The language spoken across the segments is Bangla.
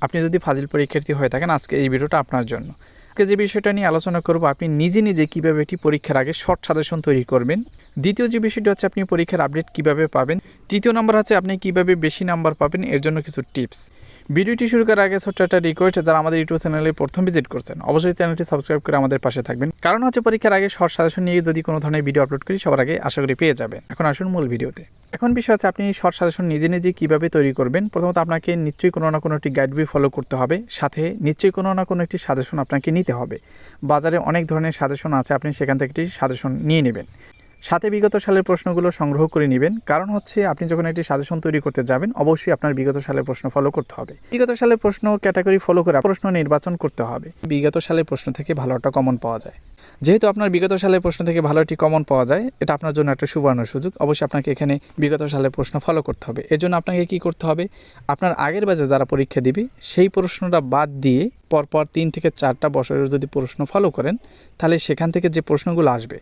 আপনি যদি ফাজিল পরীক্ষার্থী হয়ে থাকেন, আজকে এই ভিডিওটা আপনার জন্য। আজকে যে বিষয়টা নিয়ে আলোচনা করব, আপনি নিজে নিজে কীভাবে একটি পরীক্ষার আগে শর্ট সাজেশন তৈরি করবেন দ্বিতীয় যে বিষয়টি হচ্ছে আপনি পরীক্ষার আপডেট কীভাবে পাবেন? তৃতীয় নম্বর হচ্ছে আপনি কীভাবে বেশি নাম্বার পাবেন? এর জন্য কিছু টিপস ভিডিওটি শুরু করার আগে ছোট্ট একটা রিকোয়েস্ট যারা আমাদের ইউটিউব চ্যানেলে প্রথম ভিজিট করছেন, অবশ্যই চ্যানেলটি সাবস্ক্রাইব করে আমাদের পাশে থাকবেন। কারণ হচ্ছে পরীক্ষার আগে শর্ট সাজেশন নিয়ে যদি কোনো ধরনের ভিডিও আপলোড করি, সবার আগে আশা করি পেয়ে যাবেন। এখন আসুন মূল ভিডিওতে। এখন বিষয় হচ্ছে আপনি শর্ট সাজেশন নিজে নিজে কীভাবে তৈরি করবেন? প্রথমত আপনাকে নিশ্চয়ই কোনো না কোনো একটি গাইড বই ফলো করতে হবে। সাথে নিশ্চয়ই কোনো না কোনো একটি সাজেশন আপনাকে নিতে হবে। বাজারে অনেক ধরনের সাজেশন আছে, আপনি সেখান থেকে একটি সাজেশন নিয়ে নেবেন। সাথে বিগত সালের প্রশ্নগুলো সংগ্রহ করে নেবেন। কারণ হচ্ছে, আপনি যখন একটি সাজেশন তৈরি করতে যাবেন, অবশ্যই আপনার বিগত সালের প্রশ্ন ফলো করতে হবে। বিগত সালের প্রশ্ন ক্যাটাগরি ফলো করে প্রশ্ন নির্বাচন করতে হবে। বিগত সালের প্রশ্ন থেকে ভালো একটা কমন পাওয়া যায়। যেহেতু আপনার বিগত সালের প্রশ্ন থেকে ভালো একটি কমন পাওয়া যায়, এটা আপনার জন্য একটা সুবর্ণ সুযোগ। অবশ্যই আপনাকে এখানে বিগত সালের প্রশ্ন ফলো করতে হবে। এর জন্য আপনাকে কি করতে হবে? আপনার আগের বাজে যারা পরীক্ষা দিবে, সেই প্রশ্নটা বাদ দিয়ে পরপর তিন থেকে চারটা বছরের যদি প্রশ্ন ফলো করেন, তাহলে সেখান থেকে যে প্রশ্নগুলো আসবে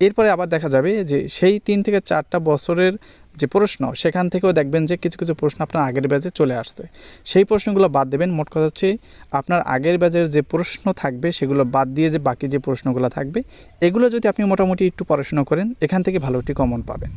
এরপরে আবার দেখা যাবে যে সেই তিন থেকে চারটা বছরের যে প্রশ্ন, সেখান থেকেও দেখবেন যে কিছু কিছু প্রশ্ন আপনার আগের ব্যাচে চলে আসছে। সেই প্রশ্নগুলো বাদ দেবেন। মোট কথা হচ্ছে আপনার আগের ব্যাচের যে প্রশ্ন থাকবে, সেগুলো বাদ দিয়ে যে বাকি যে প্রশ্নগুলো থাকবে, এগুলো যদি আপনি মোটামুটি একটু পড়াশোনা করেন, এখান থেকে ভালো একটি কমন পাবেন।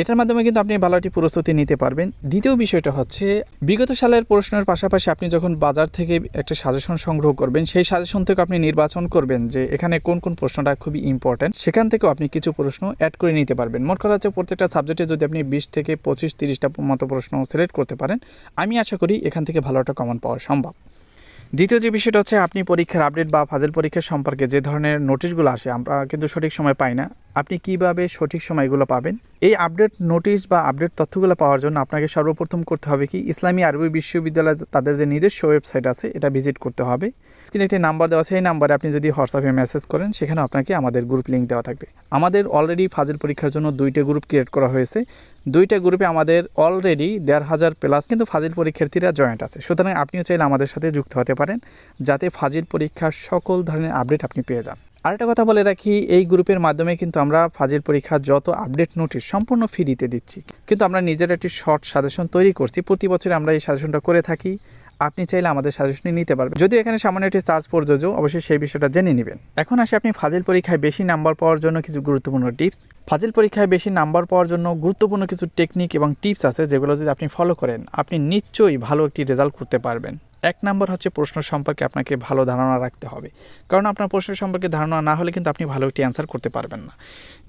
এটার মাধ্যমে কিন্তু আপনি ভালো একটি প্রস্তুতি নিতে পারবেন। দ্বিতীয় বিষয়টা হচ্ছে, বিগত সালের প্রশ্নের পাশাপাশি আপনি যখন বাজার থেকে একটা সাজেশন সংগ্রহ করবেন, সেই সাজেশন থেকে আপনি নির্বাচন করবেন যে এখানে কোন কোন প্রশ্নটা খুবই ইম্পর্ট্যান্ট সেখান থেকেও আপনি কিছু প্রশ্ন অ্যাড করে নিতে পারবেন। মোট কথা হচ্ছে প্রত্যেকটা সাবজেক্টে যদি আপনি বিশ থেকে পঁচিশ, তিরিশটা মতো প্রশ্ন সিলেক্ট করতে পারেন, আমি আশা করি এখান থেকে ভালো একটা কমন পাওয়া সম্ভব। দ্বিতীয় যে বিষয়টা হচ্ছে, আপনি পরীক্ষার আপডেট বা ফাজেল পরীক্ষার সম্পর্কে যে ধরনের নোটিশগুলো আসে, আমরা কিন্তু সঠিক সময় পাই না। আপনি কীভাবে সঠিক সময় এগুলো পাবেন? এই আপডেট নোটিশ বা আপডেট তথ্যগুলো পাওয়ার জন্য আপনাকে সর্বপ্রথম করতে হবে কি, ইসলামী আরবি বিশ্ববিদ্যালয় তাদের যে নিজস্ব ওয়েবসাইট আছে, এটা ভিজিট করতে হবে। স্ক্রিনে একটি নাম্বার দেওয়া আছে, এই নাম্বারে আপনি যদি হোয়াটসঅ্যাপে মেসেজ করেন সেখানে আপনাকে আমাদের গ্রুপ লিঙ্ক দেওয়া থাকবে। আমাদের অলরেডি ফাজিল পরীক্ষার জন্য দুইটা গ্রুপ ক্রিয়েট করা হয়েছে। দুইটা গ্রুপে আমাদের অলরেডি দেড় হাজার প্লাস কিন্তু ফাজিল পরীক্ষার্থীরা জয়েন্ট আছে। সুতরাং আপনিও চাইলে আমাদের সাথে যুক্ত হতে পারেন, যাতে ফাজিল পরীক্ষার সকল ধরনের আপডেট আপনি পেয়ে যান। আরেকটা কথা বলে রাখি, এই গ্রুপের মাধ্যমে কিন্তু আমরা ফাজিল পরীক্ষার যত আপডেট নোটিশ সম্পূর্ণ ফ্রিতে দিচ্ছি। কিন্তু আমরা নিজের একটি শর্ট সাজেশন তৈরি করছি, প্রতি বছর আমরা এই সাজেশনটা করে থাকি। আপনি চাইলে আমাদের সাজেশন নিতে পারবেন। যদিও এখানে সামান্য একটি চার্জ প্রযোজ্য অবশ্যই সেই বিষয়টা জেনে নেবেন। এখন আসে আপনি ফাজিল পরীক্ষায় বেশি নাম্বার পাওয়ার জন্য কিছু গুরুত্বপূর্ণ টিপস ফাজিল পরীক্ষায় বেশি নাম্বার পাওয়ার জন্য গুরুত্বপূর্ণ কিছু টেকনিক এবং টিপস আছে, যেগুলো যদি আপনি ফলো করেন, আপনি নিশ্চয়ই ভালো একটি রেজাল্ট করতে পারবেন। এক নম্বর হচ্ছে প্রশ্ন সম্পর্কে আপনাকে ভালো ধারণা রাখতে হবে। কারণ আপনার প্রশ্ন সম্পর্কে ধারণা না হলে কিন্তু আপনি ভালো একটি অ্যান্সার করতে পারবেন না।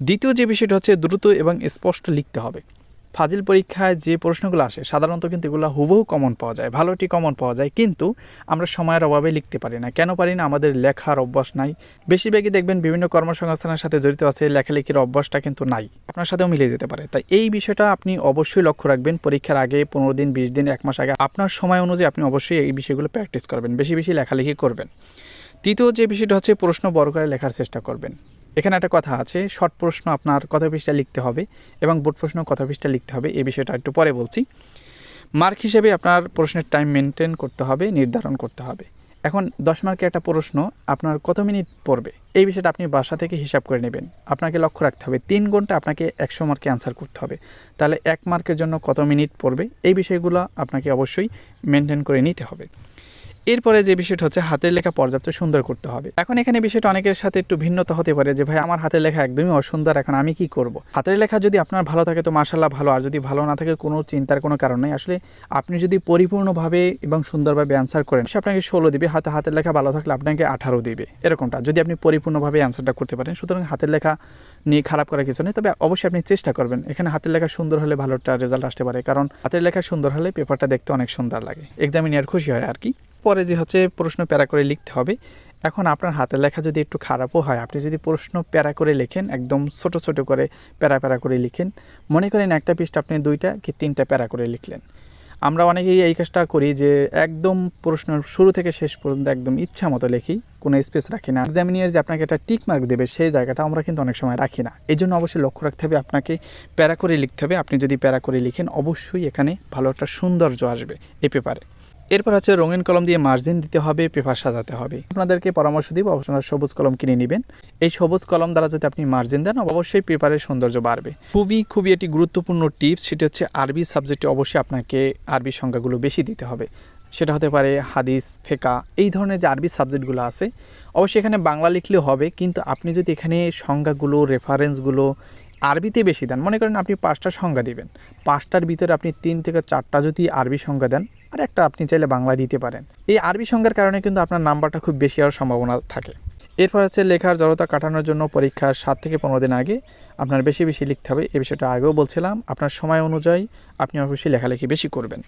দ্বিতীয় যে বিষয়টি হচ্ছে দ্রুত এবং স্পষ্ট লিখতে হবে। ফাজিল পরীক্ষায় যে প্রশ্নগুলো আসে, সাধারণত কিন্তু এগুলো হুবহু কমন পাওয়া যায়। ভালোটি কমন পাওয়া যায়, কিন্তু আমরা সময়ের অভাবে লিখতে পারি না। কেন পারি না? আমাদের লেখার অভ্যাস নাই। বেশিরভাগই দেখবেন বিভিন্ন কর্মসংস্থানের সাথে জড়িত আছে, লেখালেখির অভ্যাসটা কিন্তু নাই। আপনার সাথেও মিলে যেতে পারে। তাই এই বিষয়টা আপনি অবশ্যই লক্ষ্য রাখবেন। পরীক্ষার আগে পনেরো দিন, বিশ দিন, এক মাস আগে আপনার সময় অনুযায়ী আপনি অবশ্যই এই বিষয়গুলো প্র্যাকটিস করবেন। বেশি বেশি লেখালেখি করবেন। তৃতীয় যে বিষয়টা হচ্ছে প্রশ্ন বড় করে লেখার চেষ্টা করবেন। এখানে একটা কথা আছে, শর্ট প্রশ্ন আপনার কত পৃষ্ঠা লিখতে হবে এবং বোর্ড প্রশ্ন কত পৃষ্ঠা লিখতে হবে, এই বিষয়টা একটু পরে বলছি। মার্ক হিসেবে আপনার প্রশ্নের টাইম মেনটেন করতে হবে, নির্ধারণ করতে হবে। এখন দশ মার্কের একটা প্রশ্ন, আপনার কত মিনিট পড়বে? এই বিষয়টা আপনি বাসা থেকে হিসাব করে নেবেন। আপনাকে লক্ষ্য রাখতে হবে, তিন ঘণ্টা আপনাকে একশো মার্কে অ্যান্সার করতে হবে। তাহলে এক মার্কের জন্য কত মিনিট পড়বে? এই বিষয়গুলো আপনাকে অবশ্যই মেনটেন করে নিতে হবে। এরপরে যে বিষয়টা হচ্ছে, হাতের লেখা পর্যাপ্ত সুন্দর করতে হবে। এখন এখানে বিষয়টা অনেকের সাথে একটু ভিন্নতা হতে পারে যে, ভাই, আমার হাতের লেখা একদমই অসুন্দর, এখন আমি কি করব? হাতের লেখা যদি আপনার ভালো থাকে তো মার্শাল্লাহ ভালো, আর যদি ভালো না থাকে কোনো চিন্তার কোনো কারণ নেই। আসলে আপনি যদি পরিপূর্ণভাবে এবং সুন্দরভাবে অ্যান্সার করেন, সে আপনাকে ষোলো দিবে, হাতে, হাতের লেখা ভালো থাকলে আপনাকে আঠারো দিবে, এরকমটা। যদি আপনি পরিপূর্ণভাবে অ্যান্সারটা করতে পারেন, সুতরাং হাতের লেখা নিয়ে খারাপ করার কিছু নেই, তবে অবশ্যই আপনি চেষ্টা করবেন। এখানে হাতের লেখা সুন্দর হলে ভালো একটা রেজাল্ট আসতে পারে, কারণ হাতের লেখা সুন্দর হলে পেপারটা দেখতে অনেক সুন্দর লাগে। এক্সামিনিয়ার খুশি হয় আর কি। পরে যে হচ্ছে প্রশ্ন প্যারা করে লিখতে হবে। এখন আপনার হাতের লেখা যদি একটু খারাপও হয়, আপনি যদি প্রশ্ন প্যারা করে লেখেন, একদম ছোট ছোট করে প্যারা প্যারা করে লিখেন, মনে করেন একটা পৃষ্ঠা আপনি দুইটা কি তিনটা প্যারা করে লিখলেন। আমরা অনেকেই এই কাজটা করি যে একদম প্রশ্ন শুরু থেকে শেষ পর্যন্ত একদম ইচ্ছা মতো লিখি, কোনো স্পেস রাখি না। এক্সামিনিয়ার যে আপনাকে একটা টিক মার্ক দেবে, সেই জায়গাটা আমরা কিন্তু অনেক সময় রাখি না। এই জন্য অবশ্যই লক্ষ্য রাখতে হবে, আপনাকে প্যারা করে লিখতে হবে। আপনি যদি প্যারা করে লিখেন, অবশ্যই এখানে ভালো একটা সৌন্দর্য আসবে এই পেপারে এরপর হচ্ছে রঙিন কলম দিয়ে মার্জিন দিতে হবে পেপার সাজাতে হবে। আপনাদেরকে পরামর্শ দিব আপনারা সবুজ কলম কিনে নেবেন। এই সবুজ কলম দ্বারা যদি আপনি মার্জিন দেন, অবশ্যই পেপারের সৌন্দর্য বাড়বে। খুবই খুবই একটি গুরুত্বপূর্ণ টিপস সেটি হচ্ছে আরবি সাবজেক্টে অবশ্যই আপনাকে আরবি সংখ্যাগুলো বেশি দিতে হবে। সেটা হতে পারে হাদিস ফেকা এই ধরনের যে আরবি সাবজেক্টগুলো আছে, অবশ্যই এখানে বাংলা লিখলেও হবে, কিন্তু আপনি যদি এখানে সংজ্ঞাগুলো রেফারেন্সগুলো আরবিতে বেশি দেন। মনে করেন আপনি পাঁচটা সংজ্ঞা দিবেন। পাঁচটার ভিতরে আপনি তিন থেকে চারটা যদি আরবি সংজ্ঞা দেন, আর একটা আপনি চাইলে বাংলা দিতে পারেন। এই আরবি সংজ্ঞার কারণে কিন্তু আপনার নাম্বারটা খুব বেশি হওয়ার সম্ভাবনা থাকে। এরপর হচ্ছে লেখার জড়তা কাটানোর জন্য পরীক্ষার সাত থেকে পনেরো দিন আগে আপনার বেশি বেশি লিখতে হবে। এ বিষয়টা আগেও বলছিলাম। আপনার সময় অনুযায়ী আপনি অবশ্যই লেখালেখি বেশি করবেন।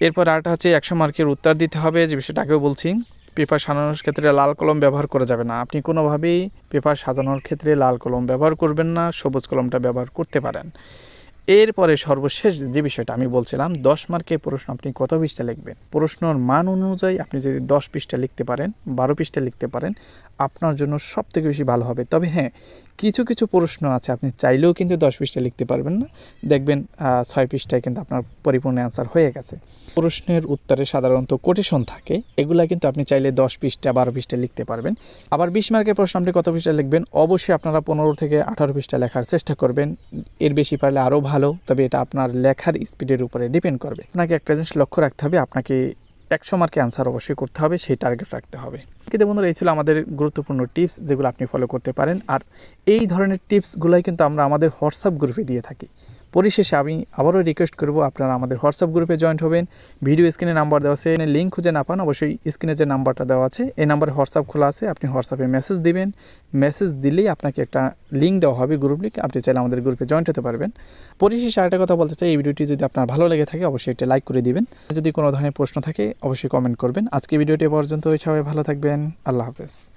এরপর আরেকটা হচ্ছে একশো মার্কের উত্তর দিতে হবে, যে বিষয়টা আগেও বলছি। পেপার সাজানোর ক্ষেত্রে লাল কলম ব্যবহার করা যাবে না। আপনি কোনোভাবেই পেপার সাজানোর ক্ষেত্রে লাল কলম ব্যবহার করবেন না, সবুজ কলমটা ব্যবহার করতে পারেন। এরপরে সর্বশেষ যে বিষয়টা আমি বলছিলাম, দশ মার্কের প্রশ্ন আপনি কত পৃষ্ঠা লিখবেন? প্রশ্নর মান অনুযায়ী আপনি যদি দশ পৃষ্ঠা লিখতে পারেন, বারো পৃষ্ঠা লিখতে পারেন, আপনার জন্য সব থেকে বেশি ভালো হবে। তবে হ্যাঁ কিছু কিছু প্রশ্ন আছে, আপনি চাইলেও কিন্তু দশ পৃষ্ঠা লিখতে পারবেন না। দেখবেন ছয় পৃষ্ঠায় কিন্তু আপনার পরিপূর্ণ অ্যান্সার হয়ে গেছে। প্রশ্নের উত্তরে সাধারণত কোটেশন থাকে, এগুলা কিন্তু আপনি চাইলে দশ পৃষ্ঠা, বারো পৃষ্ঠা লিখতে পারবেন। আবার বিশ মার্কের প্রশ্ন আপনি কত পৃষ্ঠা লিখবেন? অবশ্যই আপনারা পনেরো থেকে আঠারো পৃষ্ঠা লেখার চেষ্টা করবেন। এর বেশি পারলে আরও ভালো তবে এটা আপনার লেখার স্পিডের উপরে ডিপেন্ড করবে। আপনাকে একটা জিনিস লক্ষ্য রাখতে হবে, আপনাকে একশো মার্কে অ্যান্সার অবশ্যই করতে হবে, সেই টার্গেট রাখতে হবে। কিন্তু বন্ধুরা, এই ছিল আমাদের গুরুত্বপূর্ণ টিপস যেগুলো আপনি ফলো করতে পারেন। আর এই ধরনের টিপসগুলোই কিন্তু আমরা আমাদের হোয়াটসঅ্যাপ গ্রুপে দিয়ে থাকি। পরিশেষে আমি আবারও রিকোয়েস্ট করব, আপনারা আমাদের হোয়াটসঅ্যাপ গ্রুপে জয়েন্ট হবেন। ভিডিও স্ক্রিনে নাম্বার দেওয়া আছে লিঙ্ক খুঁজে না পান, অবশ্যই স্ক্রিনে যে নাম্বারটা দেওয়া আছে, এই নাম্বারে হোয়াটসঅ্যাপ খোলা আছে, আপনি হোয়াটসঅ্যাপে মেসেজ দিবেন। মেসেজ দিলেই আপনাকে একটা লিঙ্ক দেওয়া হবে গ্রুপ লিঙ্ক আপনি চাইলে আমাদের গ্রুপে জয়েন্ট হতে পারবেন। পরিশেষে আরেকটা কথা বলতে চাই, এই ভিডিওটি যদি আপনার ভালো লেগে থাকে, অবশ্যই একটা লাইক করে দিবেন। যদি কোনো ধরনের প্রশ্ন থাকে, অবশ্যই কমেন্ট করবেন। আজকে ভিডিওটি পর্যন্ত সবাই ভালো থাকবেন, আল্লাহ হাফেজ।